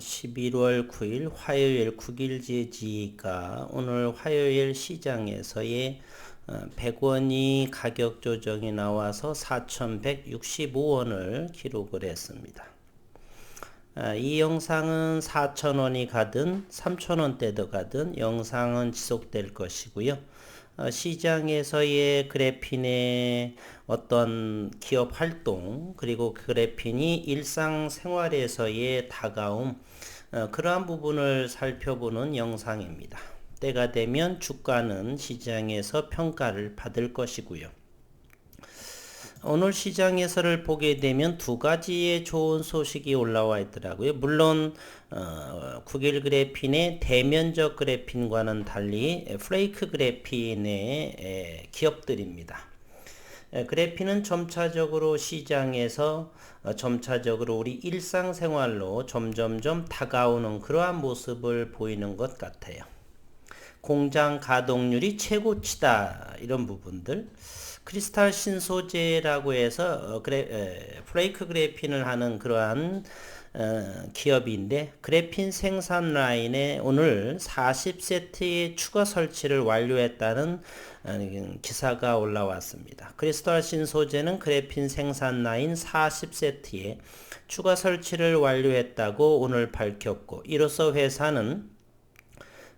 11월 9일 화요일 9일지지가 오늘 화요일 시장에서의 100원이 어, 가격 조정이 나와서 4,165원을 기록을 했습니다. 아, 이 영상은 4,000원이 가든 3,000원대도 가든 영상은 지속될 것이고요. 어, 시장에서의 그래핀의 어떤 기업 활동 그리고 그래핀이 일상생활에서의 다가옴 어, 그러한 부분을 살펴보는 영상입니다. 때가 되면 주가는 시장에서 평가를 받을 것이고요. 오늘 시장에서를 보게 되면 두 가지의 좋은 소식이 올라와 있더라고요. 물론 어, 9일 그래핀의 대면적 그래핀과는 달리 플레이크 그래핀의 기업들입니다. 그래핀은 점차적으로 시장에서 어, 점차적으로 우리 일상생활로 점점점 다가오는 그러한 모습을 보이는 것 같아요. 공장 가동률이 최고치다 이런 부분들 크리스탈 신소재라고 해서 어, 그래, 에, 프레이크 그래핀을 하는 그러한 어, 기업인데 그래핀 생산 라인에 오늘 40세트의 추가 설치를 완료했다는 어, 기사가 올라왔습니다. 크리스탈 신소재는 그래핀 생산 라인 40세트에 추가 설치를 완료했다고 오늘 밝혔고 이로써 회사는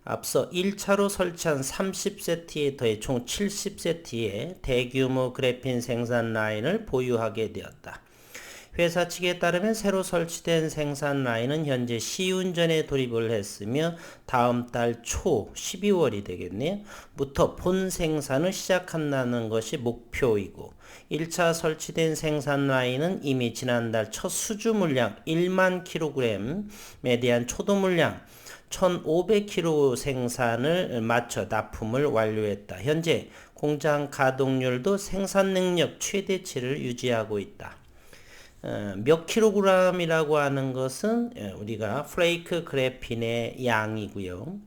앞서 1차로 설치한 30세트에 더해 총 70세트의 대규모 그래핀 생산 라인을 보유하게 되었다. 회사 측에 따르면 새로 설치된 생산 라인은 현재 시운전에 돌입을 했으며 다음 달 초 12월이 되겠네요. 부터 본 생산을 시작한다는 것이 목표이고 1차 설치된 생산 라인은 이미 지난달 첫 수주 물량 1만 kg에 대한 초도 물량 1,500kg 생산을 마쳐 납품을 완료했다. 현재 공장 가동률도 생산 능력 최대치를 유지하고 있다. 어, 몇 킬로그램이라고 하는 것은 예, 우리가 플레이크 그래핀의 양이고요.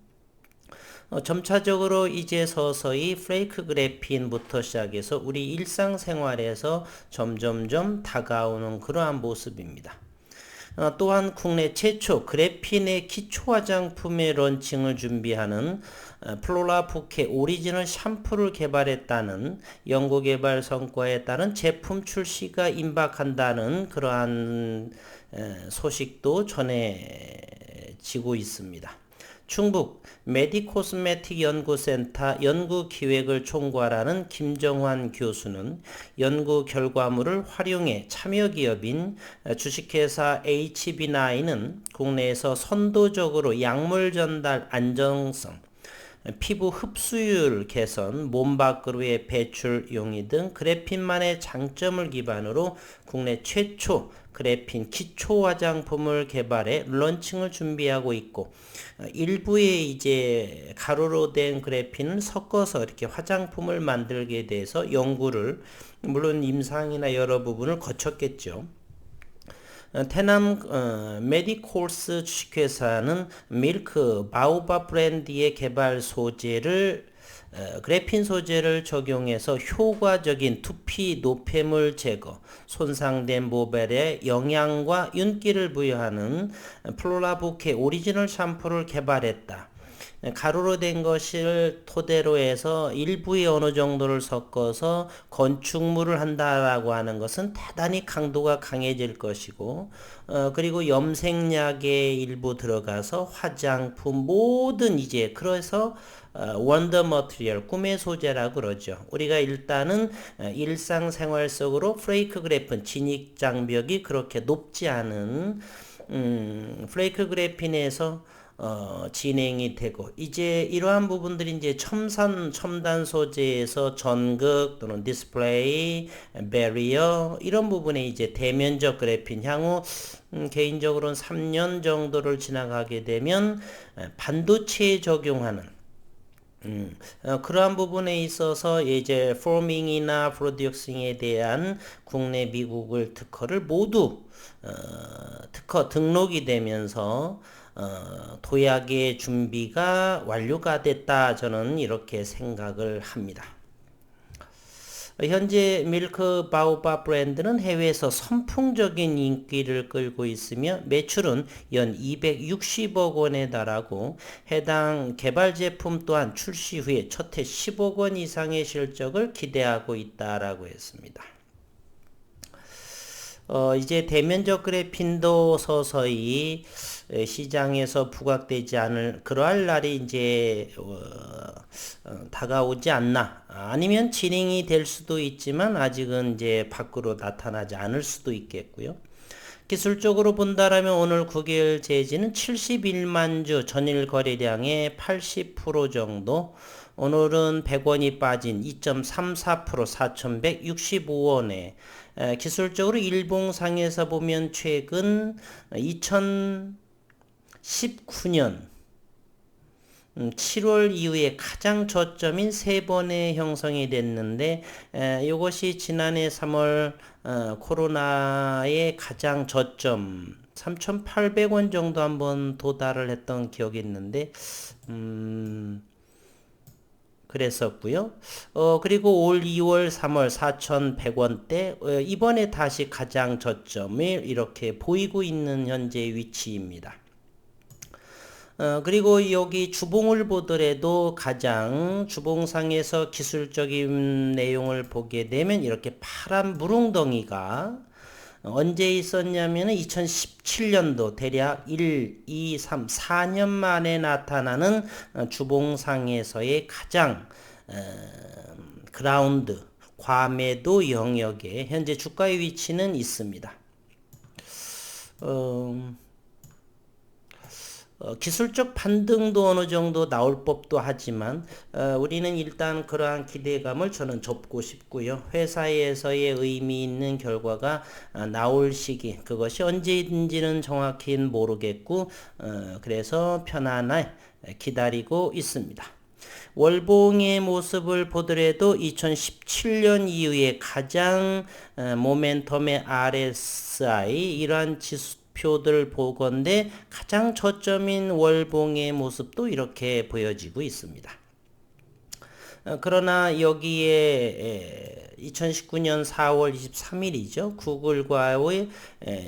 어, 점차적으로 이제 서서히 플레이크 그래핀부터 시작해서 우리 일상생활에서 점점점 다가오는 그러한 모습입니다. 어, 또한 국내 최초 그래핀의 기초 화장품의 런칭을 준비하는 어, 플로라 부케 오리지널 샴푸를 개발했다는 연구 개발 성과에 따른 제품 출시가 임박한다는 그러한 소식도 전해지고 있습니다. 충북 메디코스메틱 연구센터 연구기획을 총괄하는 김정환 교수는 연구 결과물을 활용해 참여기업인 주식회사 HB9은 국내에서 선도적으로 약물 전달 안정성, 피부 흡수율 개선, 몸 밖으로의 배출 용이 등 그래핀만의 장점을 기반으로 국내 최초 그래핀 기초 화장품을 개발해 런칭을 준비하고 있고 일부에 이제 가루로 된 그래핀을 섞어서 이렇게 화장품을 만들게 돼서 연구를 물론 임상이나 여러 부분을 거쳤겠죠. 어, 테남 어, 메디콜스 주식회사는 밀크 바우바 브랜드의 개발 소재를 어, 그래핀 소재를 적용해서 효과적인 투피 노폐물 제거, 손상된 모벨에 영양과 윤기를 부여하는 플로라부케 오리지널 샴푸를 개발했다. 가루로 된 것을 토대로 해서 일부의 어느 정도를 섞어서 건축물을 한다라고 하는 것은 대단히 강도가 강해질 것이고 어, 그리고 염색약의 일부 들어가서 화장품 모든 이제 그래서 어, 원더 머트리얼 꿈의 소재라고 그러죠. 우리가 일단은 어, 일상생활 속으로 프레이크 그래핀 진입 장벽이 그렇게 높지 않은 음, 플레이크 그래핀에서 어, 진행이 되고 이제 이러한 부분들이 이제 첨산 첨단 소재에서 전극 또는 디스플레이, 베리어 이런 부분에 이제 대면적 그래핀 향후 음, 개인적으로는 3년 정도를 지나가게 되면 반도체에 적용하는 음, 어, 그러한 부분에 있어서 이제 포밍이나 프로듀싱에 대한 국내 미국을 특허를 모두 어, 특허 등록이 되면서 어, 도약의 준비가 완료가 됐다 저는 이렇게 생각을 합니다. 현재 밀크 바오바 브랜드는 해외에서 선풍적인 인기를 끌고 있으며 매출은 연 260억 원에 달하고 해당 개발 제품 또한 출시 후에 첫 해 10억 원 이상의 실적을 기대하고 있다라고 했습니다. 어, 이제 대면적 그래핀도 서서히 시장에서 부각되지 않을 그러할 날이 이제 어, 어, 다가오지 않나 아니면 진행이 될 수도 있지만 아직은 이제 밖으로 나타나지 않을 수도 있겠고요. 기술적으로 본다라면 오늘 9개월 제지는 71만 주 전일 거래량의 80% 정도 오늘은 100원이 빠진 2.34% 4,165원에 기술적으로 일봉상에서 보면 최근 2019년 7월 음, 이후에 가장 저점인 세 번의 형성이 됐는데 이것이 지난해 3월 어, 코로나의 가장 저점 3,800원 정도 한번 도달을 했던 기억이 있는데 음, 그랬었고요. 어, 그리고 올 2월, 3월 4,100원대 어, 이번에 다시 가장 저점을 이렇게 보이고 있는 현재 위치입니다. 어, 그리고 여기 주봉을 보더라도 가장 주봉상에서 기술적인 내용을 보게 되면 이렇게 파란 물웅덩이가 언제 있었냐면 2017년도 대략 1, 2, 3, 4년 만에 나타나는 어, 주봉상에서의 가장 어, 그라운드 과매도 영역에 현재 주가의 위치는 있습니다. 어, 어, 기술적 반등도 어느 정도 나올 법도 하지만 어, 우리는 일단 그러한 기대감을 저는 접고 싶고요. 회사에서의 의미 있는 결과가 어, 나올 시기 그것이 언제인지는 정확히 모르겠고 어, 그래서 편안하게 기다리고 있습니다. 월봉의 모습을 보더라도 2017년 이후에 가장 어, 모멘텀의 RSI 이러한 지수 표들 보건데 가장 저점인 월봉의 모습도 이렇게 보여지고 있습니다. 어, 그러나 여기에 2019년 4월 23일이죠. 구글과의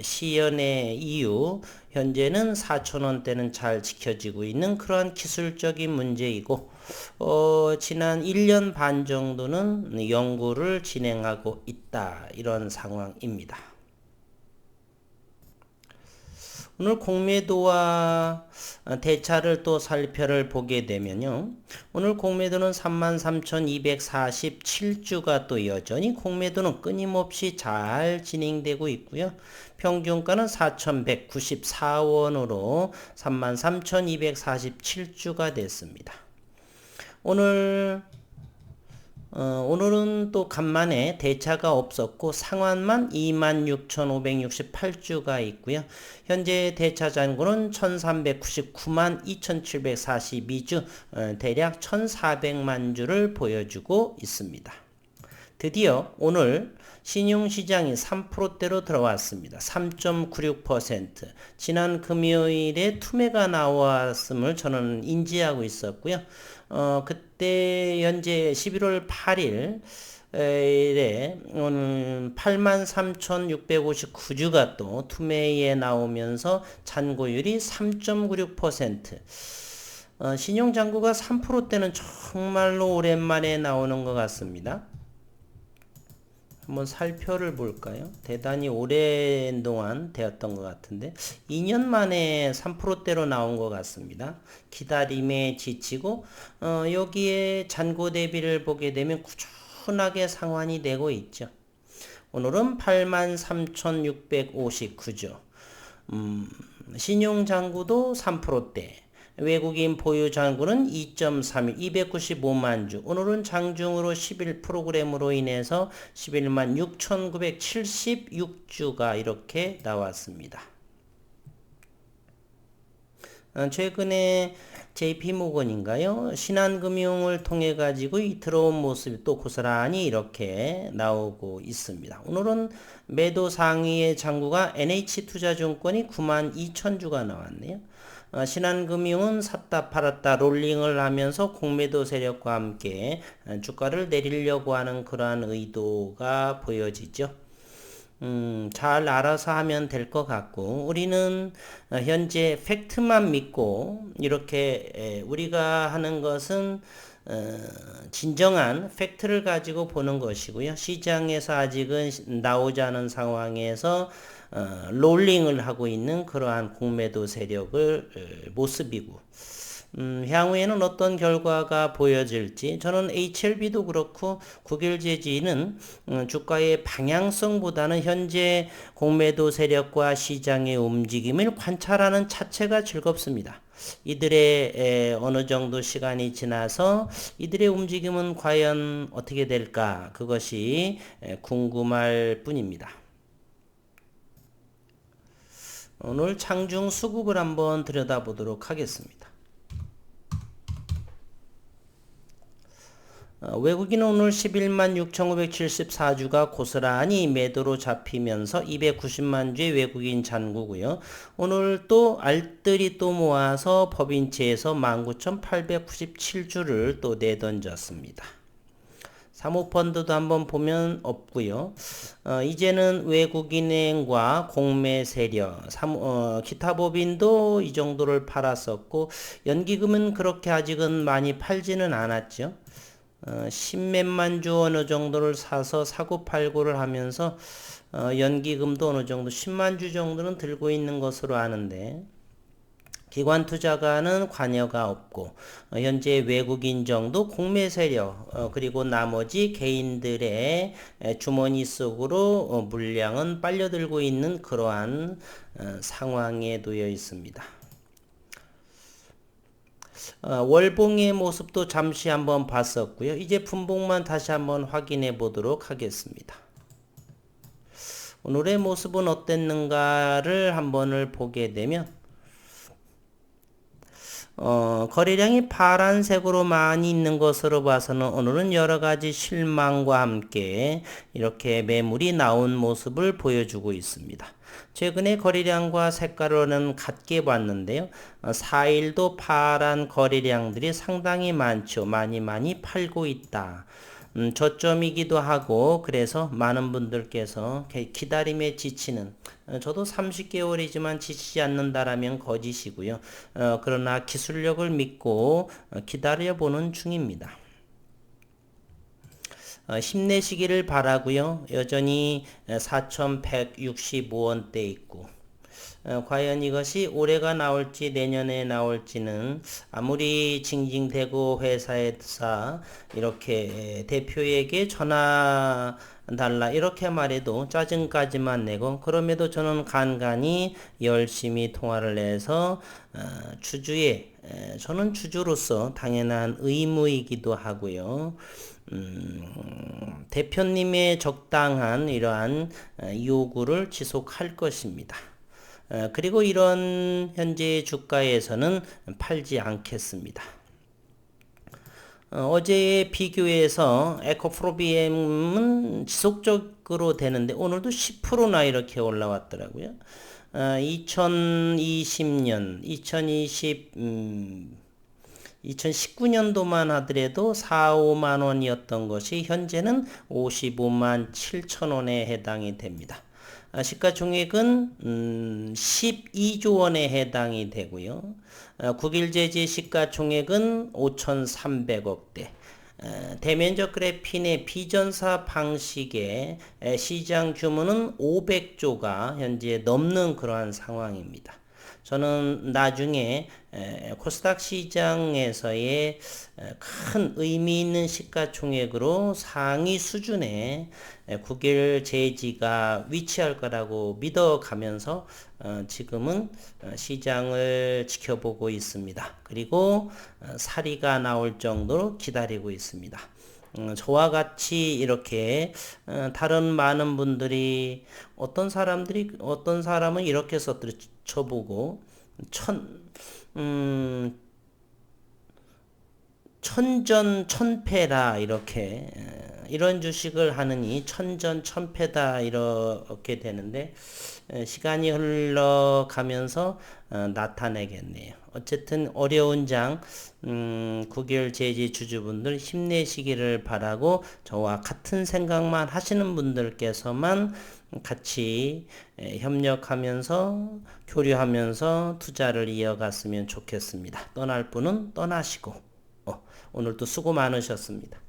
시연의 이유 현재는 4천원대는 잘 지켜지고 있는 그러한 기술적인 문제이고 어, 지난 1년 반 정도는 연구를 진행하고 있다 이런 상황입니다. 오늘 공매도와 대차를 또 살펴를 보게 되면요. 오늘 공매도는 33,247주가 또 여전히 공매도는 끊임없이 잘 진행되고 있고요. 평균가는 4,194원으로 33,247주가 됐습니다. 오늘 어, 오늘은 또 간만에 대차가 없었고 상환만 26,568주가 있고요. 현재 대차 잔고는 1,399만 2,742주 어, 대략 1,400만 주를 보여주고 있습니다. 드디어 오늘 신용시장이 3%대로 들어왔습니다. 3.96% 지난 금요일에 투매가 나왔음을 저는 인지하고 있었고요. 어, 그때 현재 11월 8일 에 오늘 83,659주가 또 투매에 나오면서 잔고율이 3.96% 어, 신용잔고가 3%대는 정말로 오랜만에 나오는 것 같습니다. 한번 살펴를 볼까요? 대단히 오랜 동안 되었던 것 같은데 2년 만에 3%대로 나온 것 같습니다. 기다림에 지치고 어, 여기에 잔고 대비를 보게 되면 꾸준하게 상환이 되고 있죠. 오늘은 83,659죠. 음, 신용장구도 3%대 외국인 보유 잔고는 2.31, 295만 주. 오늘은 장중으로 11 프로그램으로 인해서 11만 6,976주가 이렇게 나왔습니다. 어, 최근에 JP모건인가요? 신한금융을 통해 가지고 이 들어온 모습이 또 고스란히 이렇게 나오고 있습니다. 오늘은 매도 상위의 장구가 NH투자증권이 9만 2천 주가 나왔네요. 어, 신한금융은 샀다 팔았다 롤링을 하면서 공매도 세력과 함께 어, 주가를 내리려고 하는 그러한 의도가 보여지죠. 음, 잘 알아서 하면 될 것 같고, 우리는 어, 현재 팩트만 믿고, 이렇게 에, 우리가 하는 것은 어, 진정한 팩트를 가지고 보는 것이고요. 시장에서 아직은 나오지 않은 상황에서 어, 롤링을 하고 있는 그러한 공매도 세력을 어, 모습이고 음, 향후에는 어떤 결과가 보여질지 저는 HLB도 그렇고 국일제지는 음, 주가의 방향성보다는 현재 공매도 세력과 시장의 움직임을 관찰하는 자체가 즐겁습니다. 이들의 에, 어느 정도 시간이 지나서 이들의 움직임은 과연 어떻게 될까 그것이 에, 궁금할 뿐입니다. 오늘 창중 수급을 한번 들여다보도록 하겠습니다. 어, 외국인은 오늘 11만 6,574주가 고스란히 매도로 잡히면서 290만 주의 외국인 잔고고요. 오늘 또 알뜰이 또 모아서 법인채에서 19,897주를 또 내던졌습니다. 사모펀드도 한번 보면 없고요. 어, 이제는 외국인행과 공매 세력, 사모, 어, 기타 법인도 이 정도를 팔았었고 연기금은 그렇게 아직은 많이 팔지는 않았죠. 어, 십몇만 주 어느 정도를 사서 사고 팔고를 하면서 어, 연기금도 어느 정도 10만 주 정도는 들고 있는 것으로 아는데 기관 투자가는 관여가 없고 어, 현재 외국인 정도 공매 세력 어, 그리고 나머지 개인들의 주머니 속으로 어, 물량은 빨려들고 있는 그러한 상황에 놓여 있습니다. 월봉의 모습도 잠시 한번 봤었고요. 이제 분봉만 다시 한번 확인해 보도록 하겠습니다. 오늘의 모습은 어땠는가를 한번을 보게 되면 어, 거래량이 파란색으로 많이 있는 것으로 봐서는 오늘은 여러 가지 실망과 함께 이렇게 매물이 나온 모습을 보여주고 있습니다. 최근에 거래량과 색깔로는 같게 봤는데요. 4일도 어, 파란 거래량들이 상당히 많죠. 많이 많이 팔고 있다. 음, 저점이기도 하고 그래서 많은 분들께서 기다림에 지치는 어, 저도 30개월이지만 지치지 않는다라면 거짓이고요. 어, 그러나 기술력을 믿고 어, 기다려보는 중입니다. 어, 힘내시기를 바라고요. 여전히 4,165원대 있고 어, 과연 이것이 올해가 나올지 내년에 나올지는 아무리 징징대고 회사에서 이렇게 대표에게 전화 달라 이렇게 말해도 짜증까지만 내고 그럼에도 저는 간간히 열심히 통화를 해서 어, 주주의 저는 주주로서 당연한 의무이기도 하고요. 음, 대표님의 적당한 이러한 요구를 지속할 것입니다. 어, 그리고 이런 현재 주가에서는 팔지 않겠습니다. 어, 제에 비교해서 에코프로비엠은 지속적으로 되는데 오늘도 10%나 이렇게 올라왔더라고요. 어, 2020년, 2020, 음, 2019년도만 하더라도 4, 5만 원이었던 것이 현재는 55만 7천 원에 해당이 됩니다. 아, 시가총액은 음, 12조 원에 해당이 되고요. 아, 국일제지 시가총액은 5,300억대. 아, 대면적 그래핀의 비전사 방식의 시장 규모는 500조가 현재 넘는 그러한 상황입니다. 저는 나중에 코스닥 시장에서의 큰 의미 있는 시가총액으로 상위 수준의 국일 제지가 위치할 거라고 믿어가면서 어, 지금은 어, 시장을 지켜보고 있습니다. 그리고 어, 사리가 나올 정도로 기다리고 있습니다. 음, 저와 같이 이렇게 다른 많은 분들이 어떤 사람들이 어떤 사람은 이렇게 써들어 쳐보고 천 음, 천전 천패라 이렇게 이런 주식을 하느니 천전 천패다 이렇게 되는데 에, 시간이 흘러가면서 어, 나타내겠네요. 어쨌든 어려운 장 음, 9개월 제지 주주분들 힘내시기를 바라고 저와 같은 생각만 하시는 분들께서만 같이 에, 협력하면서 교류하면서 투자를 이어갔으면 좋겠습니다. 떠날 분은 떠나시고 어, 오늘도 수고 많으셨습니다.